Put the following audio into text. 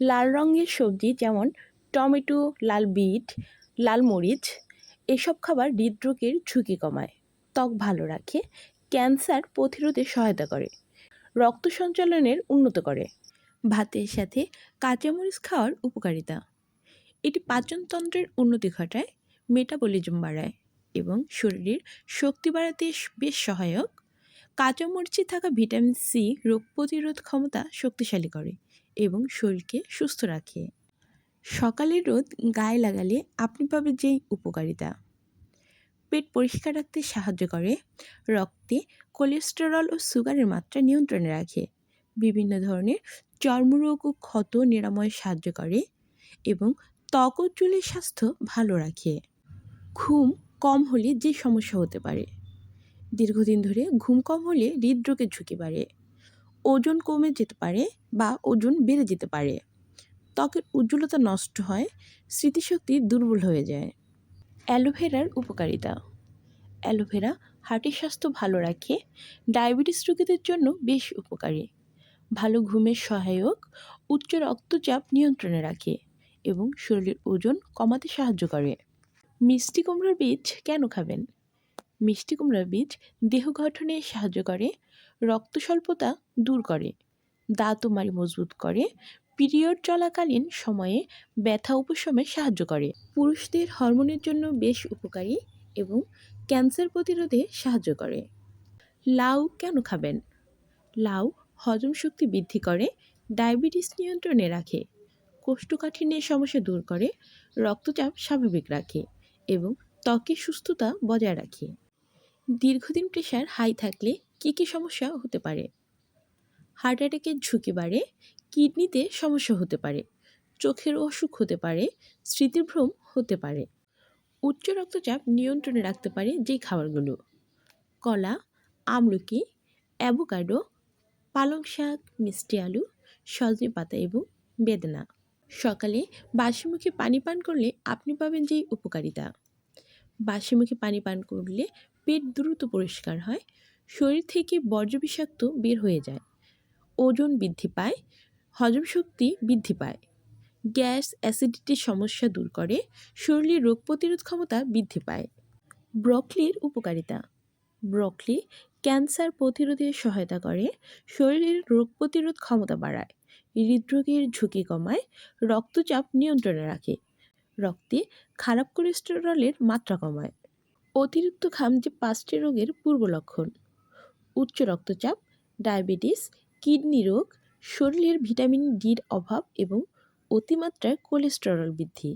লাল রঙের সবজি যেমন টমেটো, লাল বিট, লাল মরিচ, এসব খাবার হৃদরোগের ঝুঁকি কমায়। ত্বক ভালো রাখে, ক্যান্সার প্রতিরোধে সহায়তা করে, রক্ত সঞ্চালনের উন্নত করে, ভাতের সাথে কাঁচামরিচ খাওয়ার উপকারিতা। এটি পাচনতন্ত্রের উন্নতি ঘটায় মেটাবলিজম বাড়ায় এবং শরীরের শক্তি বাড়াতে বেশ সহায়ক। কাঁচামরিচে থাকা ভিটামিন সি রোগ প্রতিরোধ ক্ষমতা শক্তিশালী করে এবং শরীরকে সুস্থ রাখে। সকালের রোদ গায়ে লাগালে আপনি পাবেন যেই উপকারিতা। পেট পরিষ্কার রাখতে সাহায্য করে। রক্তে কোলেস্টেরল ও সুগারের মাত্রা নিয়ন্ত্রণে রাখে। বিভিন্ন ধরনের চর্মরোগ ও ক্ষত নিরাময়ে সাহায্য করে এবং ত্বক ও চুলের স্বাস্থ্য ভালো রাখে। ঘুম কম হলে যে সমস্যা হতে পারে। দীর্ঘদিন ধরে ঘুম কম হলে হৃদরোগের ঝুঁকি বাড়ে। ওজন কমে যেতে পারে বা ওজন বেড়ে যেতে পারে। ত্বকের উজ্জ্বলতা নষ্ট হয়, স্মৃতিশক্তি দুর্বল হয়ে যায়। অ্যালোভেরার উপকারিতা। অ্যালোভেরা হার্টের স্বাস্থ্য ভালো রাখে, ডায়াবেটিস রোগীদের জন্য বেশ উপকারী। ভালো ঘুমের সহায়ক, উচ্চ রক্তচাপ নিয়ন্ত্রণে রাখে এবং শরীরের ওজন কমাতে সাহায্য করে। মিষ্টি কুমড়োর বীজ কেন খাবেন? মিষ্টি কুমড়োর বীজ দেহ গঠনে সাহায্য করে, রক্ত স্বল্পতা দূর করে, দাঁত ও মজবুত করে, পিরিয়ড চলাকালীন সময়ে ব্যথা উপশমে সাহায্য করে। পুরুষদের হরমোনের জন্য বেশ উপকারী এবং ক্যান্সার প্রতিরোধে সাহায্য করে। লাউ কেন খাবেন? লাউ হজম শক্তি বৃদ্ধি করে, ডায়াবেটিস নিয়ন্ত্রণে রাখে, কোষ্ঠকাঠিন্যের সমস্যা দূর করে, রক্তচাপ স্বাভাবিক রাখে এবং ত্বকের সুস্থতা বজায় রাখে। দীর্ঘদিন প্রেশার হাই থাকলে কী কী সমস্যা হতে পারে? হার্ট অ্যাটাকের ঝুঁকি বাড়ে কিডনিতে সমস্যা হতে পারে, চোখের অসুখ হতে পারে স্মৃতিভ্রম হতে পারে। উচ্চ রক্তচাপ নিয়ন্ত্রণে রাখতে পারে যেই খাবারগুলো। কলা, আমলকি অ্যাভোকাডো পালং শাক, মিষ্টি আলু, সজনে পাতা এবং বেদনা। সকালে বাসিমুখে পানি পান করলে আপনি পাবেন যেই উপকারিতা। বাসিমুখে পানি পান করলে পেট দ্রুত পরিষ্কার হয়, শরীর থেকে বর্জ্য বিষাক্ত বের হয়ে যায়, ওজন বৃদ্ধি পায়, হজম শক্তি বৃদ্ধি পায়। গ্যাস অ্যাসিডিটির সমস্যা দূর করে শরীরের রোগ প্রতিরোধ ক্ষমতা বৃদ্ধি পায়। ব্রকলির উপকারিতা, ব্রকলি ক্যান্সার প্রতিরোধে সহায়তা করে শরীরের রোগ প্রতিরোধ ক্ষমতা বাড়ায়, হৃদরোগের ঝুঁকি কমায়, রক্তচাপ নিয়ন্ত্রণে রাখে, রক্তে খারাপ কোলেস্টেরলের মাত্রা কমায়। অতিরিক্ত ঘাম যে পাঁচটি রোগের পূর্ব লক্ষণ। উচ্চ রক্তচাপ, ডায়াবেটিস, কিডনি রোগ, শরীরের ভিটামিন ডির অভাব এবং অতিমাত্রায় কোলেস্টেরল বৃদ্ধি।